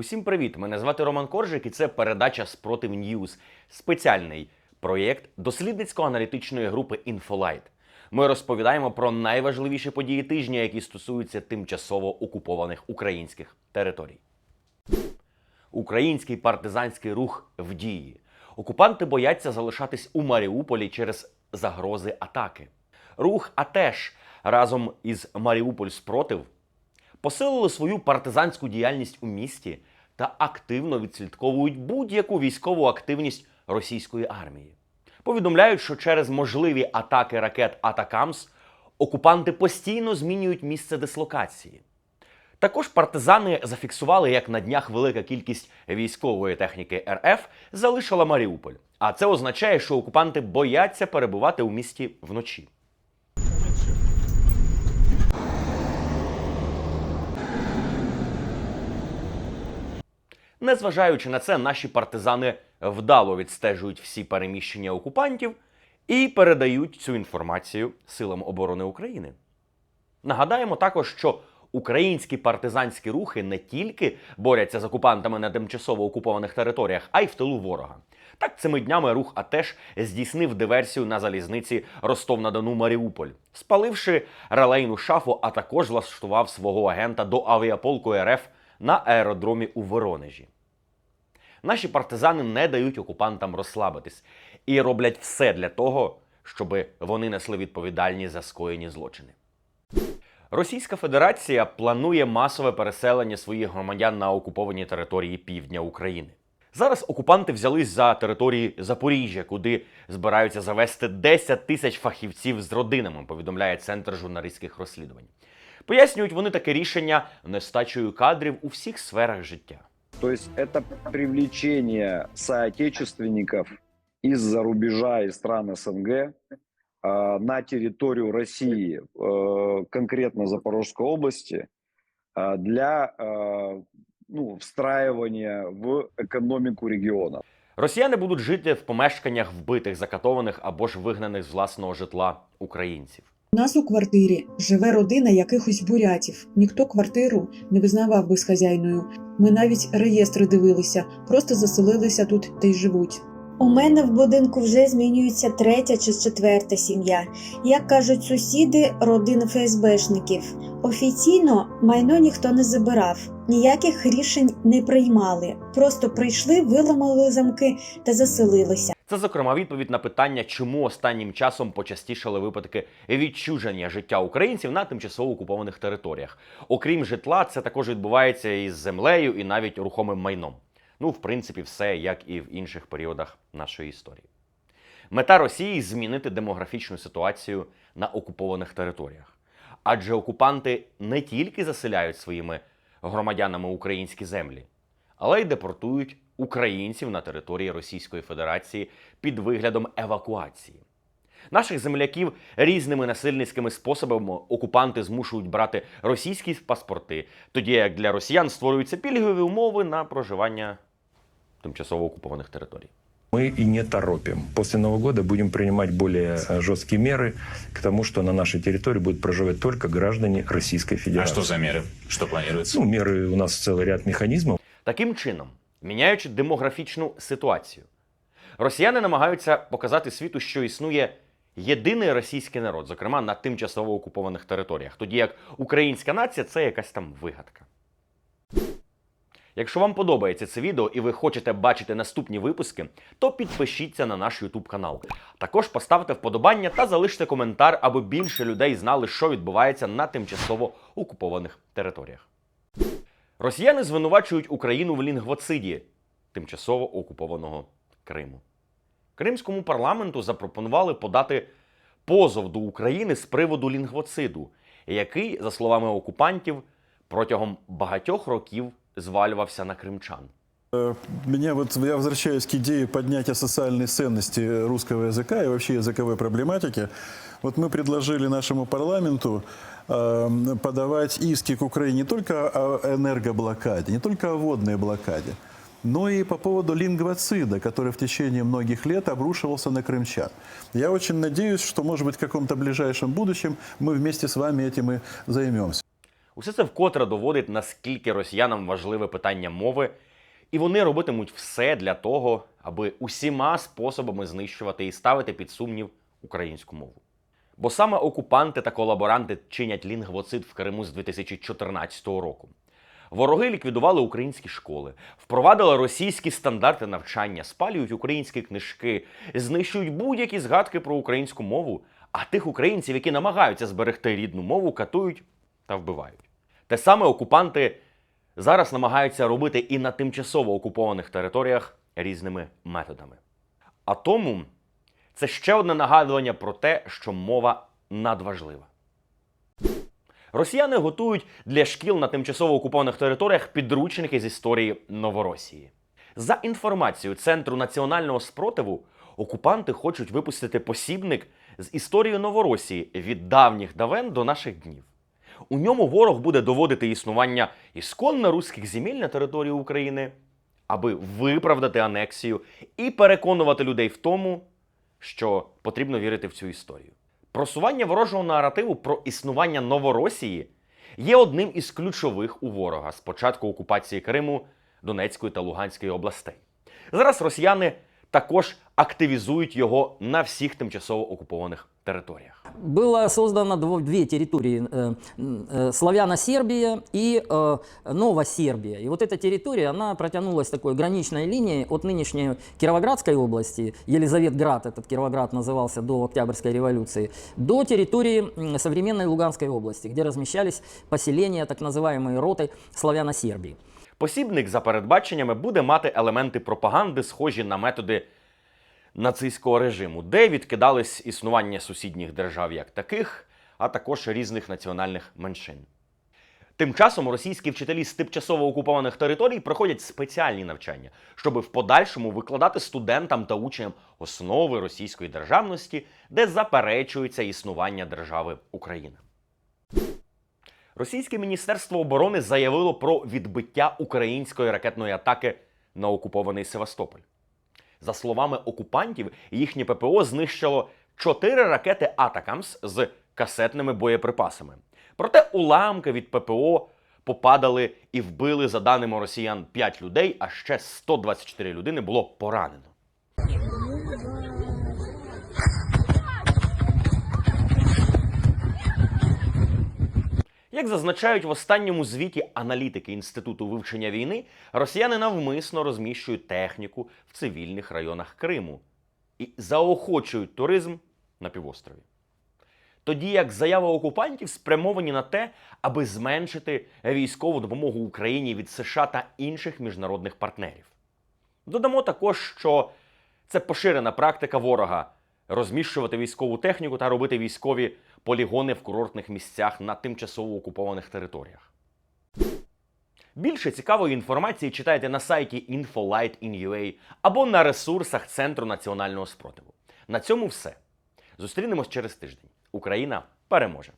Усім привіт! Мене звати Роман Коржик, і це передача Спротив Ньюз, спеціальний проєкт дослідницько-аналітичної групи Інфолайт. Ми розповідаємо про найважливіші події тижня, які стосуються тимчасово окупованих українських територій. Український партизанський рух в дії. Окупанти бояться залишатись у Маріуполі через загрози атаки. Рух АТЕШ разом із Маріуполь Спротив посилили свою партизанську діяльність у місті та активно відслідковують будь-яку військову активність російської армії. Повідомляють, що через можливі атаки ракет Атакамс окупанти постійно змінюють місце дислокації. Також партизани зафіксували, як на днях велика кількість військової техніки РФ залишила Маріуполь. А це означає, що окупанти бояться перебувати у місті вночі. Незважаючи на це, наші партизани вдало відстежують всі переміщення окупантів і передають цю інформацію силам оборони України. Нагадаємо також, що українські партизанські рухи не тільки борються з окупантами на тимчасово окупованих територіях, а й в тилу ворога. Так, цими днями рух АТЕШ здійснив диверсію на залізниці Ростов-на-Дону Маріуполь, спаливши релейну шафу, а також влаштував свого агента до авіаполку РФ на аеродромі у Воронежі. Наші партизани не дають окупантам розслабитись і роблять все для того, щоб вони несли відповідальність за скоєні злочини. Російська Федерація планує масове переселення своїх громадян на окуповані території півдня України. Зараз окупанти взялись за території Запоріжжя, куди збираються завести 10 тисяч фахівців з родинами, повідомляє Центр журналістських розслідувань. Пояснюють вони таке рішення нестачею кадрів у всіх сферах життя. То есть это привлечение соотечественников из-за рубежа из стран СНГ э, на территорию России, э, конкретно Запорожской области, э, для э, ну, встраивания в экономику региона. Росіяни будуть жити в помешканнях вбитих, закатованих або ж вигнаних з власного житла українців. У нас у квартирі живе родина якихось бурятів. Ніхто квартиру не визнавав безхазяйною. Ми навіть реєстри дивилися, просто заселилися тут та й живуть. У мене в будинку вже змінюється третя чи четверта сім'я. Як кажуть сусіди, родини ФСБшників. Офіційно майно ніхто не забирав, ніяких рішень не приймали. Просто прийшли, виламали замки та заселилися. Це, зокрема, відповідь на питання, чому останнім часом почастішали випадки відчуження життя українців на тимчасово окупованих територіях. Окрім житла, це також відбувається із землею і навіть рухомим майном. Ну, в принципі, все як і в інших періодах нашої історії. Мета Росії змінити демографічну ситуацію на окупованих територіях. Адже окупанти не тільки заселяють своїми громадянами українські землі, але й депортують українців на території Російської Федерації під виглядом евакуації. Наших земляків різними насильницькими способами окупанти змушують брати російські паспорти, тоді як для росіян створюються пільгові умови на проживання тимчасово окупованих територій. Мы и не торопим. После Нового года будем принимать более э, жесткие меры к тому, что на нашей территории будут проживать только граждане Российской А Федерации. что за меры? Что планируется? Ну, меры у нас целый ряд механизмов. Таким чином, міняючи демографічну ситуацію, росіяни намагаються показати світу, що існує єдиний російський народ, зокрема на тимчасово окупованих територіях, тоді як українська нація це якась там вигадка. Якщо вам подобається це відео і ви хочете бачити наступні випуски, то підпишіться на наш YouTube канал. Також поставте вподобання та залиште коментар, аби більше людей знали, що відбувається на тимчасово окупованих територіях. Росіяни звинувачують Україну в лінгвоциді тимчасово окупованого Криму. Кримському парламенту запропонували подати позов до України з приводу лінгвоциду, який, за словами окупантів, протягом багатьох років звалювався на кримчан. Меня вот я возвращаюсь к идее поднятия социальной ценности русского языка и вообще языковой проблематики. Вот мы предложили нашему парламенту э, подавать иски к Украине не только о энергоблокаде, не только о водной блокаде, но и по поводу лингвоцида, который в течение многих лет обрушивался на крымчан. Я очень надеюсь, что, может быть, в каком-то ближайшем будущем мы вместе с вами этим и займемся. Усе це вкотре доводить, наскільки росіянам важливе питання мови, і вони робитимуть все для того, аби усіма способами знищувати і ставити під сумнів українську мову. Бо саме окупанти та колаборанти чинять лінгвоцид в Криму з 2014 року. Вороги ліквідували українські школи, впровадили російські стандарти навчання, спалюють українські книжки, знищують будь-які згадки про українську мову, а тих українців, які намагаються зберегти рідну мову, катують та вбивають. Те саме окупанти зараз намагаються робити і на тимчасово окупованих територіях різними методами. А тому це ще одне нагадування про те, що мова надважлива. Росіяни готують для шкіл на тимчасово окупованих територіях підручники з історії Новоросії. За інформацією Центру національного спротиву, окупанти хочуть випустити посібник з історією Новоросії від давніх давен до наших днів. У ньому ворог буде доводити існування ісконно руських земель на території України, аби виправдати анексію і переконувати людей в тому, що потрібно вірити в цю історію. Просування ворожого наративу про існування Новоросії є одним із ключових у ворога з початку окупації Криму, Донецької та Луганської областей. Зараз росіяни також активізують його на всіх тимчасово окупованих територіях. Было создано дво- две территории, э, м, э, Славяно-Сербия и э, Новосербия. И вот эта территория, она протянулась такой граничной линией от нынешней Кировоградской области, Елизаветград, этот Кировоград назывался до Октябрьской революции, до территории м, современной Луганской области, где размещались поселения, так называемые роты Славяно-Сербии. Посібник за передбаченнями буде мати елементи пропаганди, схожі на методи нацистського режиму, де відкидались існування сусідніх держав як таких, а також різних національних меншин. Тим часом російські вчителі з тимчасово окупованих територій проходять спеціальні навчання, щоб в подальшому викладати студентам та учням основи російської державності, де заперечується існування держави Україна. Російське міністерство оборони заявило про відбиття української ракетної атаки на окупований Севастополь. За словами окупантів, їхнє ППО знищило чотири ракети Атакамс з касетними боєприпасами. Проте уламки від ППО попадали і вбили, за даними росіян, 5 людей, а ще 124 людини було поранено. Як зазначають в останньому звіті аналітики Інституту вивчення війни, росіяни навмисно розміщують техніку в цивільних районах Криму і заохочують туризм на півострові. Тоді як заяви окупантів спрямовані на те, аби зменшити військову допомогу Україні від США та інших міжнародних партнерів. Додамо також, що це поширена практика ворога розміщувати військову техніку та робити військові полігони в курортних місцях на тимчасово окупованих територіях. Більше цікавої інформації читайте на сайті infolight.in.ua або на ресурсах Центру національного спротиву. На цьому все. Зустрінемось через тиждень. Україна переможе!